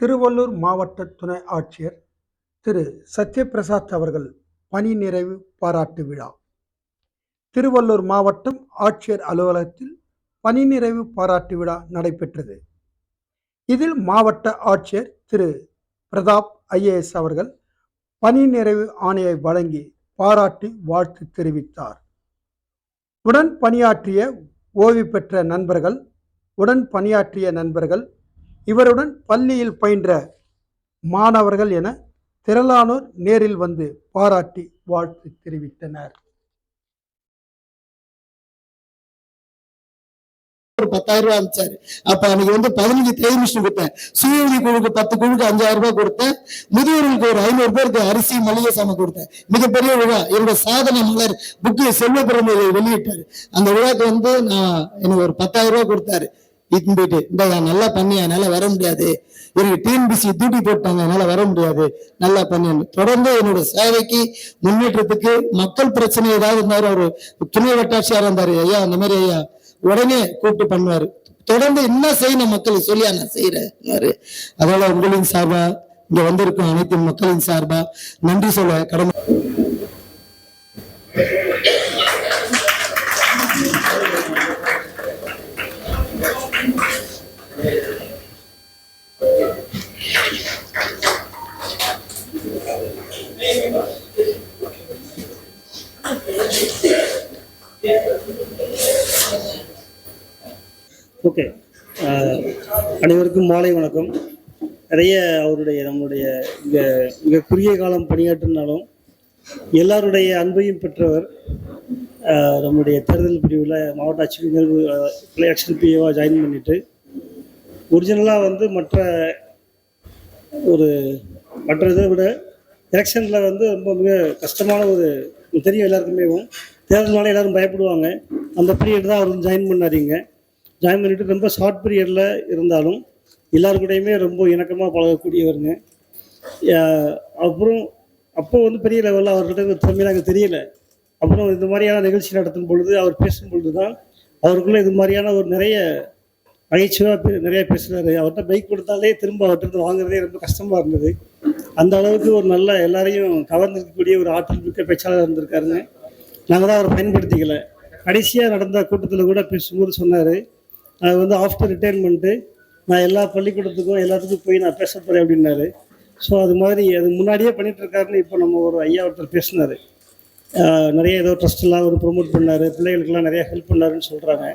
திருவள்ளூர் மாவட்ட துணை ஆட்சியர் திரு. சத்யபிரசாத் அவர்கள் பணி நிறைவு பாராட்டு விழா. திருவள்ளூர் மாவட்டம் ஆட்சியர் அலுவலகத்தில் பணி நிறைவு பாராட்டு விழா நடைபெற்றது. இதில் மாவட்ட ஆட்சியர் திரு. பிரதாப் ஐஏஎஸ் அவர்கள் பணி நிறைவு ஆணையை வழங்கி பாராட்டி வாழ்த்து தெரிவித்தார். உடன் பணியாற்றிய ஓய்வு பெற்ற நண்பர்கள் உடன் பணியாற்றிய நண்பர்கள் இவருடன் பள்ளியில் பயின்ற மாணவர்கள் என திரளானோர் நேரில் வந்து பாராட்டி வாழ்த்து தெரிவித்தனர். ஒரு பத்தாயிரம் ரூபாய் அனுப்பிச்சாரு. அப்ப அன்னைக்கு வந்து பதினஞ்சு தேதி மிஷின் கொடுத்தேன். சுய உதவி குழுக்கு பத்து குழுக்கு அஞ்சாயிரம் ரூபாய் கொடுத்தேன். முதியோர்களுக்கு ஒரு ஐநூறு பேருக்கு அரிசி மளிகை சாமி கொடுத்தேன். மிகப்பெரிய விழா. என்னோட சாதனை மலர் புக்கு செல்வ பெருமையை வெளியிட்டாரு. அந்த விழாக்கு வந்து நான் எனக்கு ஒரு பத்தாயிரம் ரூபாய் கொடுத்தாரு. இட்டுன்னு போயிட்டு இந்த நல்லா பண்ணி என்னால வர முடியாது. எனக்கு டிஎன்பிசி டியூட்டி போட்டாங்க என்னால வர முடியாது. நல்லா பண்ணி. தொடர்ந்து என்னோட சேவைக்கு முன்னேற்றத்துக்கு மக்கள் பிரச்சனை ஏதாவது இருந்தாரு ஒரு துணை வட்டாட்சியார் இருந்தாரு. ஐயா அந்த மாதிரி ஐயா. உடனே கூப்பிட்டு பண்ணுவாரு. தொடர்ந்து என்ன செய்யணும் மக்களுக்கு சொல்லியா நான் செய்யறேன் அதனால உங்களின் சார்பா இங்க வந்திருக்கும் அனைத்து மக்களின் சார்பா நன்றி சொல்ல கடமை ஓகே uh, அனைவருக்கும் மாலை வணக்கம். நிறைய அவருடைய நம்முடைய இங்க மிக குறுகிய காலம் பணியாற்றினாலும் எல்லாருடைய அன்பையும் பெற்றவர் uh, நம்முடைய தேர்தல் பிரிவில் மாவட்ட ஆட்சி நிகழ்வு எலெக்ஷன் பிஏவாக ஜாயின் பண்ணிட்டு ஒரிஜினலாக வந்து மற்ற ஒரு மற்ற இதை விட எலெக்ஷனில் வந்து ரொம்ப மிக கஷ்டமான ஒரு தெரியும் எல்லாருக்குமே. தேர்தல்னால எல்லாரும் பயப்படுவாங்க. அந்த பீரியட் தான் அவர் ஜாயின் பண்ணாதீங்க. ஜாயின் பண்ணிட்டு ரொம்ப ஷார்ட் பீரியடில் இருந்தாலும் எல்லாருக்கூடையுமே ரொம்ப இணக்கமாக பழகக்கூடியவருங்க. அப்புறம் அப்போ வந்து பெரிய லெவலில் அவர்கிட்ட இந்த நாங்கள் தெரியல. அப்புறம் இந்த மாதிரியான நிகழ்ச்சி நடத்தும் பொழுது அவர் பேசும் பொழுது தான் அவருக்குள்ளே இது மாதிரியான ஒரு நிறைய நகைச்சுவாக நிறைய பேசுகிறாரு அவர்கிட்ட பைக் கொடுத்தாலே திரும்ப அவர்கிட்ட இருந்து வாங்குறதே ரொம்ப கஷ்டமாக இருந்தது. அந்த அளவுக்கு ஒரு நல்ல எல்லாரையும் கவர்ந்திருக்கக்கூடிய ஒரு ஆற்றல் மிக்க பேச்சாளர் இருந்திருக்காருங்க. நாங்கள் தான் அவரை பயன்படுத்திக்கல. கடைசியாக நடந்த கூட்டத்தில் கூட பேசும்போது சொன்னார். நான் வந்து ஆஃப்டர் ரிட்டைர்மெண்ட்டு நான் எல்லா பள்ளிக்கூடத்துக்கும் எல்லாத்துக்கும் போய் நான் பேச போகிறேன் அப்படின்னாரு. ஸோ அது மாதிரி அது முன்னாடியே பண்ணிட்டு இருக்காருன்னு இப்போ நம்ம ஒரு ஐயா ஒருத்தர் பேசினார். நிறைய ஏதோ ட்ரஸ்ட்லாம் அவர் ப்ரொமோட் பண்ணார். பிள்ளைகளுக்கெல்லாம் நிறையா ஹெல்ப் பண்ணாருன்னு சொல்கிறாங்க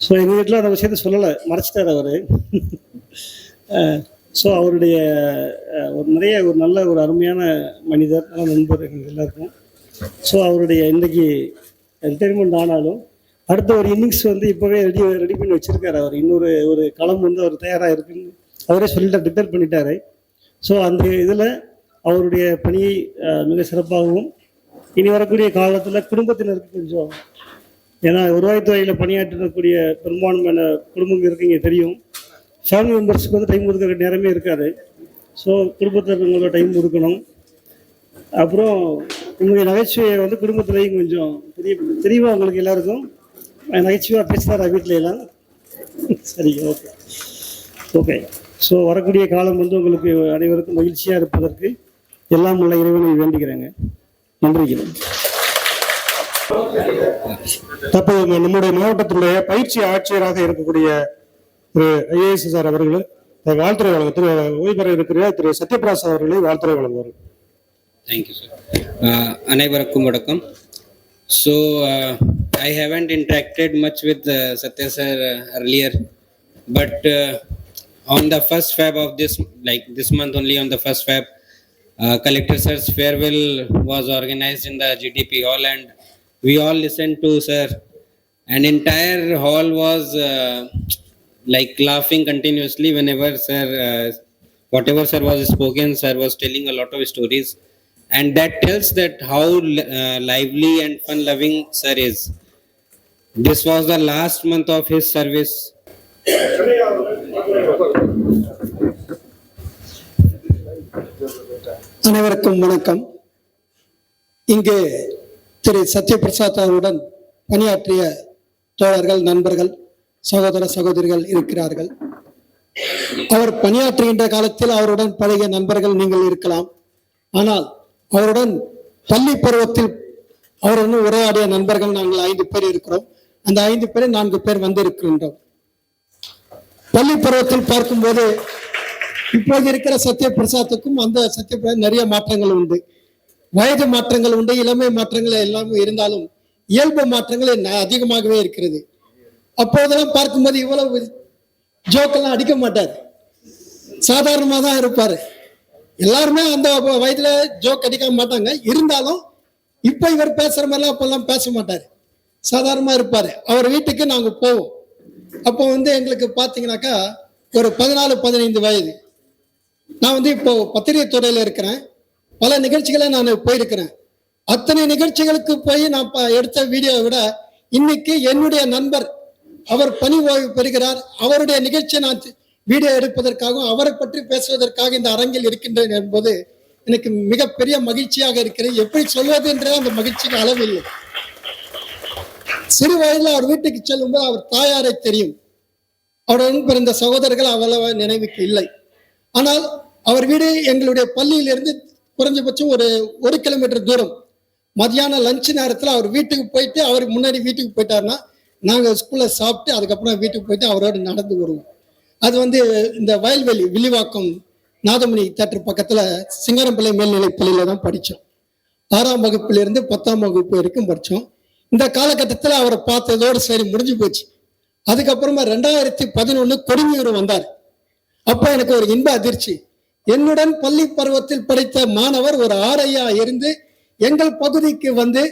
ஸோ எங்கள் வீட்டில் அந்த விஷயத்த சொல்லலை. மறைச்சிட்டார் அவர். ஸோ அவருடைய ஒரு நிறைய ஒரு நல்ல ஒரு அருமையான மனிதர் நல்ல நண்பர் எங்களுக்கு எல்லாருக்கும் ஸோ அவருடைய இன்றைக்கி ரிட்டைர்மெண்ட் ஆனாலும் அடுத்த ஒரு இன்னிங்ஸ் வந்து இப்போவே ரெடி ரெடி பண்ணி வச்சிருக்காரு அவர். இன்னொரு ஒரு களம் வந்து அவர் தயாராக இருக்குன்னு அவரே சொல்லிட்டு டிக்ளேர் பண்ணிட்டாரு. ஸோ அந்த இதில் அவருடைய பணியை மிக சிறப்பாகவும் இனி வரக்கூடிய காலத்தில் குடும்பத்தினருக்கு கொஞ்சம் ஏன்னா வருவாய்த்துறையில் பணியாற்றக்கூடிய பெரும்பான்மையான குடும்பம் இருக்குங்க தெரியும். ஃபேமிலி மெம்பர்ஸ்க்கு வந்து டைம் ஒதுக்க நேரமே இருக்காது. ஸோ குடும்பத்தினர்களோட டைம் ஒதுக்கணும். அப்புறம் உங்களுடைய நகைச்சுவையை வந்து குடும்பத்துலேயும் கொஞ்சம் தெரிய தெரியுமா உங்களுக்கு எல்லாருக்கும் நகைச்சுவையாக பேசுகிறாரா வீட்டில எல்லாம். சரிங்க ஓகே ஓகே ஸோ வரக்கூடிய காலம் வந்து உங்களுக்கு அனைவருக்கும் மகிழ்ச்சியாக இருப்பதற்கு எல்லாம் உள்ள இறைவனை வேண்டிக்கிறேங்க. நன்றிக்கிறேன் தற்போது நம்முடைய மாவட்டத்தினுடைய பயிற்சி ஆட்சியராக இருக்கக்கூடிய திரு ஐஏஎஸ் சார் அவர்கள் வாழ்த்துறை வழங்க திரு ஓய்வு பெற இருக்கிற திரு சத்யபிரகாஷ் அவர்களை வாழ்த்துறை வழங்குவார் தேங்க்யூ சார் அனைவருக்கும் வணக்கம் so I haven't interacted much with Sathya sir earlier but on the first fab of this like this month only on the first fab uh, collector sir's farewell was organized in the gdp hall and we all listened to sir and entire hall was uh, like laughing continuously whenever sir uh, whatever sir was spoken sir was telling a lot of stories and that tells that how uh, lively and fun loving sir is this was the last month of his service அனைவருக்கும் வணக்கம் இங்கே திரு சத்யபிரசாத் அவருடன் பணியாற்றிய தோழர்கள் நண்பர்கள் சகோதர சகோதரிகள் இருக்கிறார்கள். அவர் பணியாற்றுகின்ற காலத்தில் அவருடன் பழைய நண்பர்கள் நீங்கள் இருக்கலாம். ஆனால் அவருடன் பள்ளி பருவத்தில் அவருடன் உரையாடிய நண்பர்கள் நாங்கள் ஐந்து பேர் இருக்கிறோம். அந்த ஐந்து பேரில் நான்கு பேர் வந்திருக்கின்றோம். பள்ளி பருவத்தில் பார்க்கும்போது இப்போது இருக்கிற சத்யபிரசாத்துக்கும் அந்த சத்யபிரசாத் நிறைய மாற்றங்கள் உண்டு. வயது மாற்றங்கள் உண்டு இளமை மாற்றங்கள் எல்லாமே இருந்தாலும் இயல்பு மாற்றங்கள் ந- அதிகமாகவே இருக்கிறது. அப்போதெல்லாம் பார்க்கும்போது இவ்வளவு ஜோக்கெல்லாம் அடிக்க மாட்டார். சாதாரணமாக தான் இருப்பார். எல்லாருமே அந்த வயதில் ஜோக் அடிக்க மாட்டாங்க. இருந்தாலும் இப்போ இவர் பேசுகிற மாதிரிலாம் அப்போல்லாம் பேச மாட்டார். சாதாரணமாக இருப்பார். அவர் வீட்டுக்கு நாங்கள் போவோம். அப்போ வந்து எங்களுக்கு பார்த்தீங்கன்னாக்கா ஒரு பதினாலு பதினைந்து வயது. நான் வந்து இப்போ பத்திரிகை துறையில் இருக்கிறேன். பல நிகழ்ச்சிகளை நான் போயிருக்கிறேன். அத்தனை நிகழ்ச்சிகளுக்கு போய் நான் ப- எடுத்த வீடியோவை விட இன்னைக்கு என்னுடைய நண்பர் அவர் பணி ஓய்வு பெறுகிறார். அவருடைய நிகழ்ச்சியை நான் வீடியோ எடுப்பதற்காகவும் அவரை பற்றி பேசுவதற்காக இந்த அரங்கில் இருக்கின்றேன் என்பது எனக்கு மிகப்பெரிய மகிழ்ச்சியாக இருக்கிறது. எப்படி சொல்வது என்றே அந்த மகிழ்ச்சிக்கு அளவில்லை சிறு வயதில் அவர் வீட்டுக்கு செல்லும்போது அவர் தாயாரை தெரியும். அவருடன் பிறந்த சகோதரர்கள் அவ்வளவு நினைவுக்கு இல்லை. ஆனால் அவர் வீடு எங்களுடைய பள்ளியிலிருந்து குறைஞ்சபட்சம் ஒரு ஒரு கிலோமீட்டர் தூரம். மதியானம் லஞ்ச் நேரத்தில் அவர் வீட்டுக்கு போயிட்டு அவர் முன்னாடி வீட்டுக்கு போயிட்டாருன்னா நாங்கள் ஸ்கூலில் சாப்பிட்டு அதுக்கப்புறம் வீட்டுக்கு போயிட்டு அவரோடு நடந்து வருவோம். அது வந்து இந்த வயல்வெளி வில்லிவாக்கம் நாதமணி தேட்டர் பக்கத்தில் சிங்கரம்பிள்ளை மேல்நிலைப் பள்ளியில் தான் படித்தோம் ஆறாம் வகுப்பிலிருந்து பத்தாம் வகுப்பு வரைக்கும் படித்தோம் இந்த காலகட்டத்தில் அவரை பார்த்ததோடு சரி முடிஞ்சு போச்சு. அதுக்கப்புறமா ரெண்டாயிரத்தி பதினொன்று கொடுமையூர் வந்தார். அப்போ எனக்கு ஒரு இன்ப அதிர்ச்சி. என்னுடன் பள்ளி பருவத்தில் படித்த மாணவர் ஒரு ஆரையா இருந்து எங்கள் பகுதிக்கு வந்து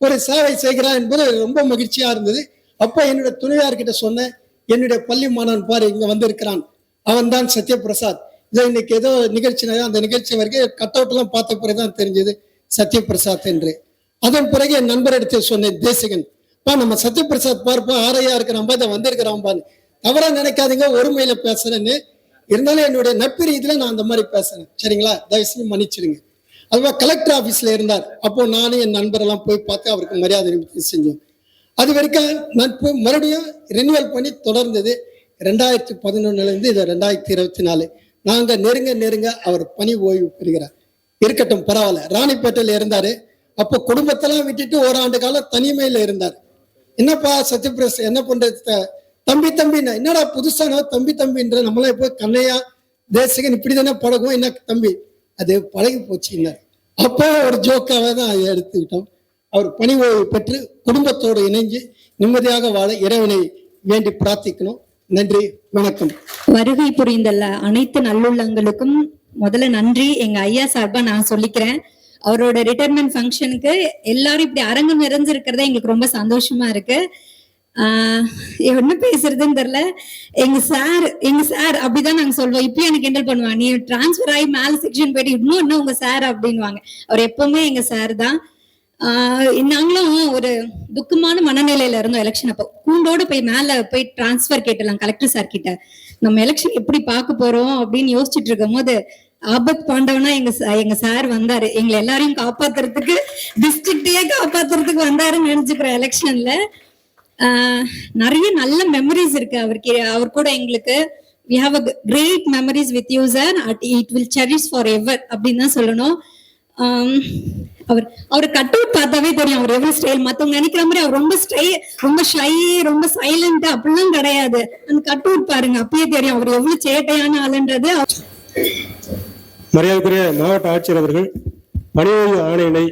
ஒரு சேவை செய்கிறார் என்பது ரொம்ப மகிழ்ச்சியாக இருந்தது. அப்போ என்னுடைய துணையார்கிட்ட சொன்னேன் என்னுடைய பள்ளி மாணவன் பாரு இங்க வந்திருக்கிறான். அவன் தான் சத்யபிரசாத். இதோ இன்னைக்கு ஏதோ நிகழ்ச்சி அந்த நிகழ்ச்சி வரைக்கும் கட் அவுட்லாம் எல்லாம் பார்த்த பிறகுதான் தெரிஞ்சது சத்யபிரசாத் என்று. அதன் பிறகு என் நண்பரிடத்தில் சொன்னேன் தேசிகன் பா நம்ம சத்யபிரசாத் பார்ப்பா ஆரையா இருக்கிற இதை வந்திருக்கிறான் பாரு தவறா நினைக்காதீங்க ஒருமையில பேசுறேன்னு. இருந்தாலும் என்னுடைய நட்பு ரீதியில நான் அந்த மாதிரி பேசுறேன். சரிங்களா? தயவு செஞ்சு மன்னிச்சிடுங்க அதுவா கலெக்டர் ஆபீஸ்ல இருந்தார். அப்போ நானும் என் நண்பரெல்லாம் போய் பார்த்து அவருக்கு மரியாதை நிமித்தம் செஞ்சோம். அது வரைக்கும் நட்பு மறுபடியும் ரினியூவல் பண்ணி தொடர்ந்தது ரெண்டாயிரத்தி பதினொன்னுலேருந்து இது ரெண்டாயிரத்தி இருபத்தி நாலு. நாங்கள் நெருங்க நெருங்க அவர் பணி ஓய்வு பெறுகிறார். இருக்கட்டும் பரவாயில்ல. ராணிப்பேட்டையில் இருந்தார். அப்போ குடும்பத்தெல்லாம் விட்டுட்டு ஓராண்டு காலம் தனிமையில் இருந்தார். என்னப்பா சத்யபிரஸ் என்ன பண்ணுறது தம்பி தம்பின்னா. என்னடா புதுசான தம்பி தம்பின்ற நம்மளாம் இப்போ கண்ணையா தேசிகன் இப்படி தானே பழகும் என்ன தம்பி? அது பழகி போச்சுன்னார் அப்போ ஒரு ஜோக்காக தான் எடுத்துக்கிட்டோம். அவர் பணி ஓய்வு பெற்று குடும்பத்தோடு இணைஞ்சு நிம்மதியாக வாழ இறைவனை வேண்டி பிரார்த்திக்கணும். நன்றி வணக்கம். வருகை புரிந்துள்ள அனைத்து நல்லுள்ளங்களுக்கும் முதல்ல நன்றி. எங்க ஐயா சார்பா நான் சொல்லிக்கிறேன். அவரோட ரிட்டைர்மெண்ட் ஃபங்க்ஷனுக்கு எல்லாரும் இப்படி அரங்கம் நிறைஞ்சிருக்கிறதே எங்களுக்கு ரொம்ப சந்தோஷமா இருக்கு. என்ன பேசுறதுன்னு தெரியல. எங்க சார் எங்க சார் அப்படிதான் நாங்க சொல்லுவோம் இப்பயும் எனக்கு கிண்டல் பண்ணுவாங்க. நீ டிரான்ஸ்ஃபர் ஆகி மேல செக்ஷன் போயிட்டு இன்னும் இன்னும் உங்க சார் அப்படின்வாங்க அவர் எப்பவுமே எங்க சார் தான். நாங்களும் ஒரு துக்கமான மனநிலையில இருந்தோம் எலெக்ஷன் அப்போ. கூண்டோட போய் மேல போய் டிரான்ஸ்பர் கேட்டலாம் கலெக்டர் சார் கிட்ட. நம்ம எலெக்ஷன் எப்படி பார்க்க போறோம் அப்படின்னு யோசிச்சுட்டு இருக்கும் போது ஆபத் பாண்டவனா எங்க ச- எங்க சார் வந்தாரு. எங்களை எல்லாரையும் காப்பாத்துறதுக்கு டிஸ்ட்ரிக்டையே காப்பாத்துறதுக்கு வந்தாருன்னு நினைச்சுக்கிறேன் எலெக்ஷன்ல நிறைய நல்ல மெமரிஸ் இருக்கு அவருக்கு. அவர் கூட எங்களுக்கு we have a great memories with you sir it will cherish for ever அப்படின்னு தான் சொல்லணும். அவர் அவர் கட் அவுட் பார்த்தாவே தெரியும் அவர் எவ்வளவு ஸ்டைல் மத்தவங்க நினைக்கிற மாதிரி அவர் ரொம்ப ஸ்டை ரொம்ப ஷை ரொம்ப சைலண்ட் அப்படிலாம் கிடையாது. அந்த கட் அவுட் பாருங்க அப்பயே தெரியும் அவர் எவ்வளவு சேட்டையான ஆளுன்றது. மரியாதைக்குரிய மாவட்ட ஆட்சியர் அவர்கள் பணியோய்வு ஆணையினை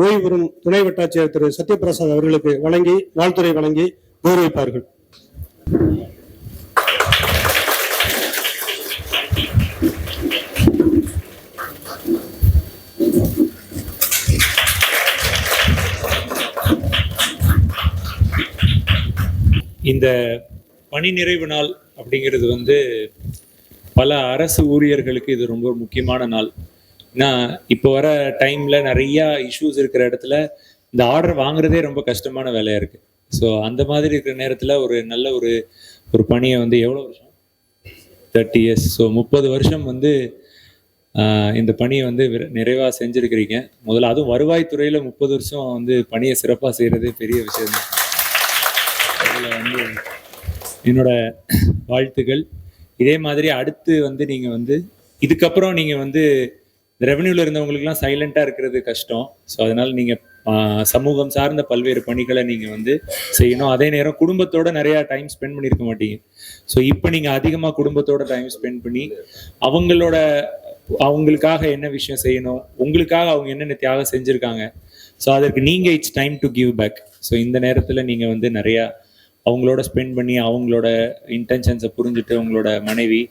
ஓய்வு பெறும் துணை வட்டாட்சியர் திரு சத்யபிரசாத் அவர்களுக்கு வழங்கி வாழ்த்துறை வழங்கி கௌரவிப்பார்கள். இந்த பணி நிறைவு நாள் அப்படிங்கிறது வந்து பல அரசு ஊழியர்களுக்கு இது ரொம்ப முக்கியமான நாள். ஏன்னா இப்போ வர டைமில் நிறையா இஷ்யூஸ் இருக்கிற இடத்துல இந்த ஆர்டர் வாங்குறதே ரொம்ப கஷ்டமான வேலையாக இருக்குது ஸோ அந்த மாதிரி இருக்கிற நேரத்தில் ஒரு நல்ல ஒரு ஒரு பணியை வந்து எவ்வளோ வருஷம்? தேர்ட்டி இயர்ஸ் ஸோ முப்பது வருஷம் வந்து இந்த பணியை வந்து நிறைவாக செஞ்சுருக்கிறீங்க. முதல்ல அதுவும் வருவாய்த்துறையில் முப்பது வருஷம் வந்து பணியை சிறப்பாக செய்கிறது பெரிய விஷயம் தான் அதில் வந்து என்னோட வாழ்த்துக்கள். இதே மாதிரி அடுத்து வந்து நீங்கள் வந்து இதுக்கப்புறம் நீங்கள் வந்து ரெவன்யூவில் இருந்தவங்களுக்குலாம் சைலண்ட்டாக இருக்கிறது கஷ்டம். ஸோ அதனால் நீங்கள் சமூகம் சார்ந்த பல்வேறு பணிகளை நீங்கள் வந்து செய்யணும். அதே நேரம் குடும்பத்தோட நிறையா டைம் ஸ்பெண்ட் பண்ணியிருக்க மாட்டீங்க. ஸோ இப்போ நீங்கள் அதிகமாக குடும்பத்தோட டைம் ஸ்பெண்ட் பண்ணி அவங்களோட அவங்களுக்காக என்ன விஷயம் செய்யணும்? உங்களுக்காக அவங்க என்னென்ன தியாகம் செஞ்சுருக்காங்க? ஸோ அதற்கு நீங்கள் it's time to give back so இந்த நேரத்தில் நீங்கள் வந்து நிறையா அவங்களோட ஸ்பெண்ட் பண்ணி அவங்களோட இன்டென்ஷன்ஸை புரிஞ்சுட்டு உங்களோட மனைவி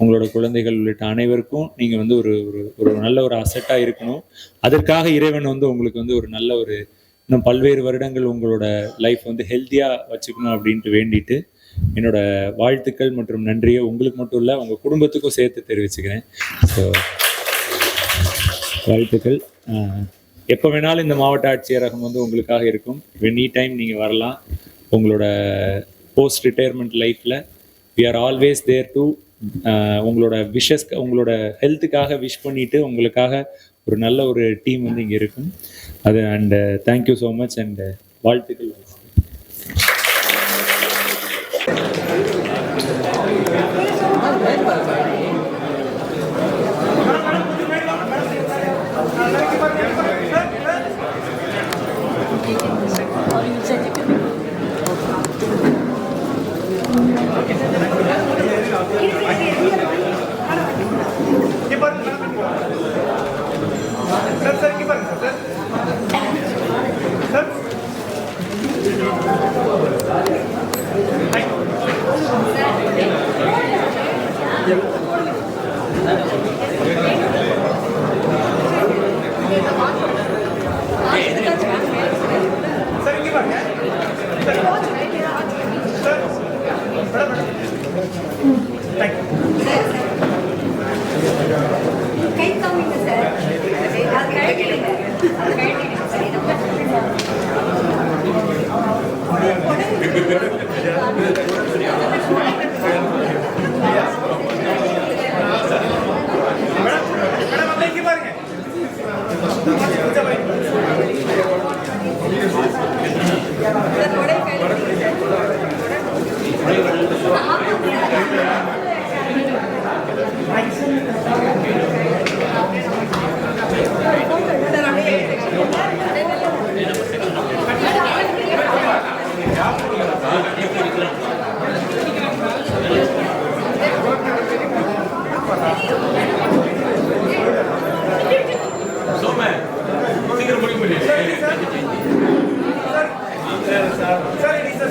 உங்களோட குழந்தைகள் உள்ளிட்ட அனைவருக்கும் நீங்கள் வந்து ஒரு ஒரு ஒரு நல்ல ஒரு அசட்டாக இருக்கணும். அதற்காக இறைவன் வந்து உங்களுக்கு வந்து ஒரு நல்ல ஒரு இன்னும் பல்வேறு வருடங்கள் உங்களோட லைஃப் வந்து ஹெல்த்தியாக வச்சுக்கணும் அப்படின்ட்டு வேண்டிட்டு என்னோட வாழ்த்துக்கள் மற்றும் நன்றியை உங்களுக்கு மட்டும் இல்லை உங்கள் குடும்பத்துக்கும் சேர்த்து தெரிவிச்சுக்கிறேன். ஸோ வாழ்த்துக்கள். எப்போ வேணாலும் இந்த மாவட்ட ஆட்சியரகம் வந்து உங்களுக்காக இருக்கும். எனி டைம் நீங்கள் வரலாம் உங்களோட போஸ்ட் ரிட்டையர்மெண்ட் லைஃப்பில் we are always there to உங்களோட விஷஸ் உங்களோட ஹெல்த்துக்காக விஷ் பண்ணிட்டு உங்களுக்காக ஒரு நல்ல ஒரு டீம் வந்து இங்கே இருக்கும். அது and thank you so much and வாழ்த்துக்கள். ಸರ್ ಸರ್ ಇಲ್ಲಿ ಬನ್ನಿ ಸರ್ ಸರ್ ಸರ್ Obrigado. இல்லை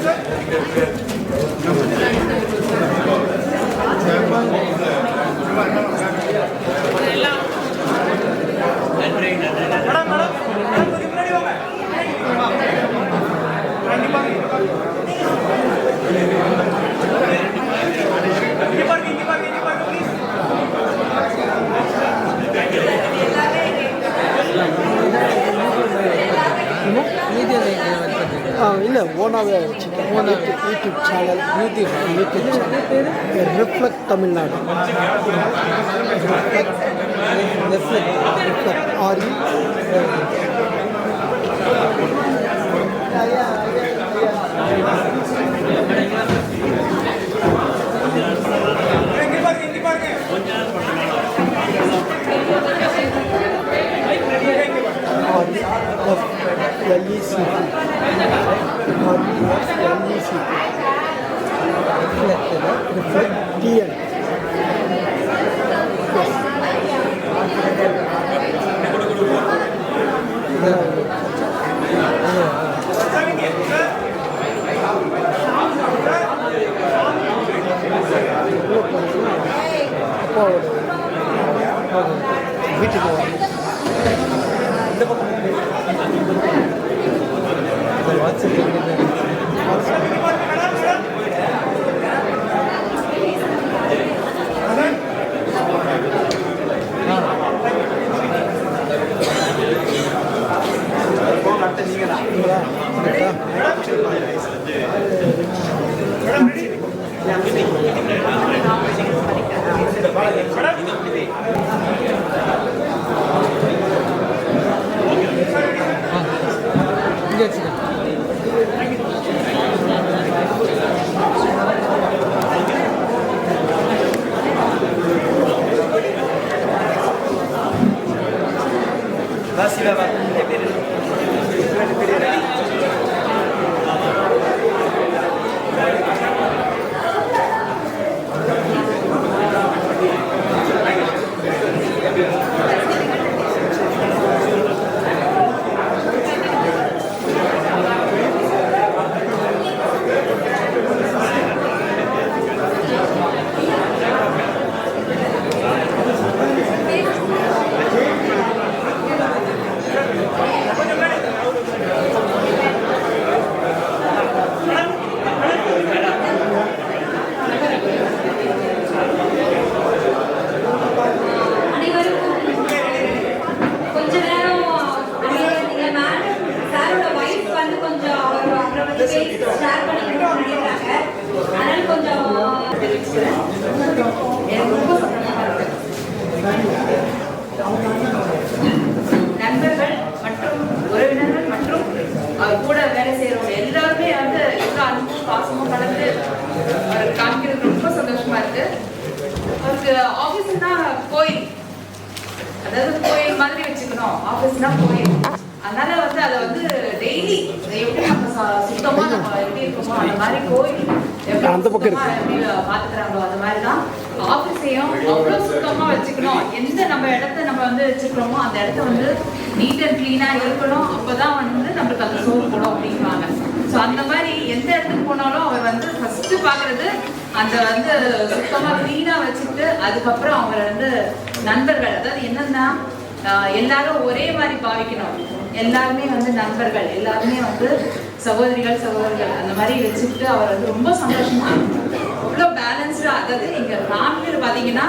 channel YouTube YouTube channel reflect Tamil Nadu reflect reflect RE LEC LEC reflect reflect, reflect, Amén. கூட வேலை செய்கிறவங்க எல்லாருமே வந்து இவ்வளோ அன்பும் பாசமும் கலந்து அவர் காமிக்கிறது ரொம்ப சந்தோஷமா இருக்கு. அவருக்கு ஆஃபீஸ்னா கோயில். அதாவது கோயில் மாதிரி வச்சுக்கணும். ஆஃபீஸ்னா கோயில். அதனால வந்து அதை வந்து டெய்லி எப்படி நம்ம சுத்தமா நம்ம எப்படி இருக்கோமோ அந்த மாதிரி கோயில் அந்த பக்கம் இருக்கு. எப்படி பாத்துக்கிறாங்களோ அது மாதிரி தான் ஆஃபீஸையும் அவ்வளோ சுத்தமா வச்சுக்கணும். எந்த நம்ம இடத்தை நம்ம வந்து வச்சுக்கிறோமோ அந்த இடத்த வந்து நீட் அண்ட் க்ளீனாக இருக்கணும். அப்போ தான் வந்து நம்மளுக்கு அந்த சோறு போடும் அப்படிங்குவாங்க ஸோ அந்த மாதிரி எந்த இடத்துக்கு போனாலும் அவர் வந்து ஃபஸ்ட்டு பார்க்குறது அந்த வந்து சுத்தமாக க்ளீனாக வச்சுட்டு அதுக்கப்புறம் அவரை வந்து நண்பர்கள் அதாவது என்னன்னா எல்லாரும் ஒரே மாதிரி பாவிக்கணும். எல்லாருமே வந்து நண்பர்கள் எல்லாருமே வந்து சகோதரிகள் சகோதரிகள் அந்த மாதிரி வச்சுக்கிட்டு அவர் வந்து ரொம்ப சந்தோஷமா அவ்வளோ பேலன்ஸ்டா அதாவது எங்க ஃபேமிலியில் பார்த்தீங்கன்னா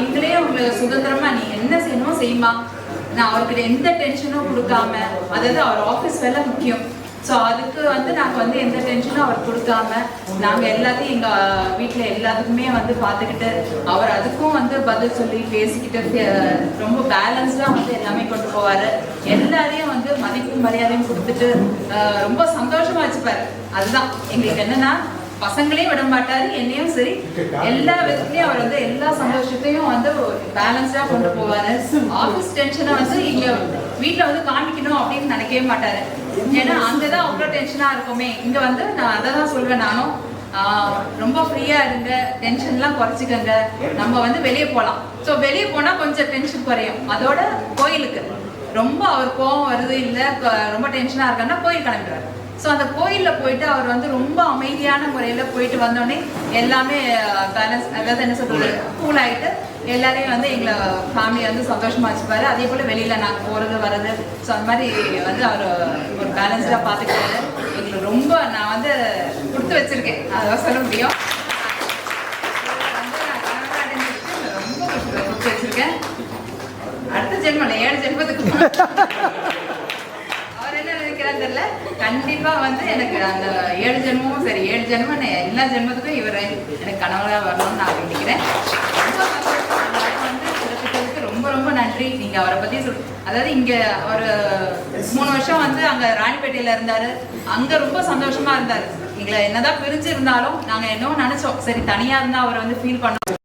எங்களே உங்களுக்கு சுதந்திரமா நீ என்ன செய்யணுமோ செய்யுமா நான் அவருக்கு எந்த டென்ஷனும் கொடுக்காம அதாவது அவர் ஆஃபீஸ் வேலை முக்கியம். ஸோ அதுக்கு வந்து நாங்கள் வந்து எந்த டென்ஷனும் அவர் கொடுக்காம நாங்கள் எல்லாத்தையும் எங்கள் வீட்டில் எல்லாத்துக்குமே வந்து பார்த்துக்கிட்டு அவர் அதுக்கும் வந்து பதில் சொல்லி பேசிக்கிட்டு ரொம்ப பேலன்ஸ்டாக வந்து எல்லாமே கொண்டு போவார். எல்லாரையும் வந்து மதிப்பும் மரியாதையும் கொடுத்துட்டு ரொம்ப சந்தோஷமா வச்சுப்பாரு. அதுதான். எங்களுக்கு என்னன்னா பசங்களையும் விட மாட்டாரு என்னையும் சரி. எல்லா விதத்துலயும் அவர் வந்து எல்லா சந்தோஷத்தையும் வந்து பேலன்ஸ்டா கொண்டு போவாரு. ஆபீஸ் டென்ஷனை வந்து இங்க வீட்ல வந்து காமிக்கணும் அப்படின்னு நினைக்கவே மாட்டாரு. ஏன்னா அங்கதான் அவ்வளவு டென்ஷனா இருக்குமே. இங்க வந்து நான் அதை தான் சொல்வேன் நானும். ஆஹ் ரொம்ப ஃப்ரீயா இருங்க டென்ஷன்லாம் குறைச்சிக்கங்க. நம்ம வந்து வெளியே போகலாம் ஸோ வெளியே போனா கொஞ்சம் டென்ஷன் குறையும். அதோட கோயிலுக்கு. ரொம்ப அவர் கோவம் வருது இல்லை ரொம்ப டென்ஷனா இருக்காருன்னா கோயில் கிளம்பிடுவார். ஸோ அந்த கோயிலில் போயிட்டு அவர் வந்து ரொம்ப அமைதியான முறையில் போயிட்டு வந்தோடனே எல்லாமே பேலன்ஸ் அதாவது என்ன சொல்கிறது கூல் ஆகிட்டு எல்லாரையும் வந்து எங்களை ஃபேமிலியை வந்து சந்தோஷமாக வச்சுப்பாரு. அதே போல் வெளியில் நாங்கள் போகிறது வர்றது. ஸோ அந்த மாதிரி வந்து அவர் ஒரு பேலன்ஸ்டாக பார்த்துக்கிட்டாரு எங்களுக்கு ரொம்ப நான் வந்து கொடுத்து வச்சிருக்கேன். அதான் சொல்ல முடியும். ரொம்ப கொடுத்து வச்சுருக்கேன். அடுத்த ஜென்மம் ஏழு ஜென்மத்துக்கு தெரியல. கண்டிப்பா வந்து எனக்கு அந்த ஏழு ஜென்மமும் சரி ஏழு ஜென்மம் நான் எல்லா ஜென்மத்துக்கும் இவர் எனக்கு கணவராக வரணும்னு நான் நினைக்கிறேன் ரொம்ப ரொம்ப ரொம்ப நன்றி. நீங்க அவரை பத்தி சொல் அதாவது இங்க ஒரு மூணு வருஷம் வந்து அங்க ராணிப்பேட்டையில இருந்தாரு. அங்க ரொம்ப சந்தோஷமா இருந்தாரு. எங்களை என்னதான் பிரிஞ்சு இருந்தாலும் நாங்க என்னவோ நினைச்சோம். சரி தனியா இருந்தா அவரை வந்து ஃபீல் பண்ணோம்